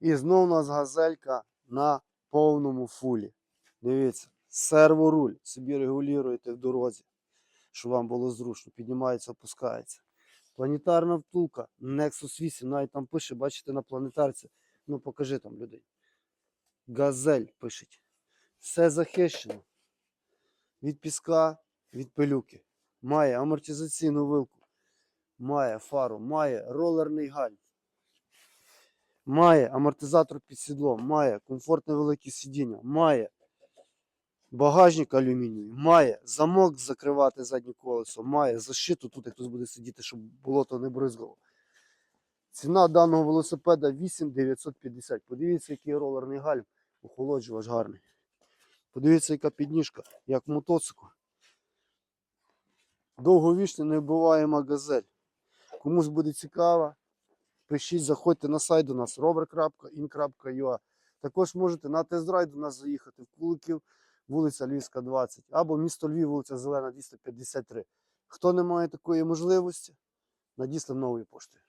І знов у нас газелька на повному фулі. Дивіться, серворуль. Собі регулюєте в дорозі, щоб вам було зручно. Піднімається, опускається. Планетарна втулка, Nexus 8, навіть там пише, бачите, на планетарці. Ну, покажи там людей. Газель пишуть. Все захищено. Від піска, від пилюки. Має амортизаційну вилку. Має фару, має ролерний гальм. Має амортизатор під сідлом, має комфортне велике сидіння, має багажник алюмінієвий, має замок закривати заднє колесо, має защиту тут, як хтось буде сидіти, щоб болото не бризгало. Ціна даного велосипеда 8950. Подивіться, який ролерний гальм, охолоджувач гарний. Подивіться, яка підніжка, як мотоцикл. Довговічна невбиваєма газель. Комусь буде цікаво, пишіть, заходьте на сайт до нас rover.in.ua. Також можете на тест-драйв до нас заїхати в Куликів, вулиця Львівська, 20, або місто Львів, вулиця Зелена, 253. Хто не має такої можливості, надіслав новою поштою.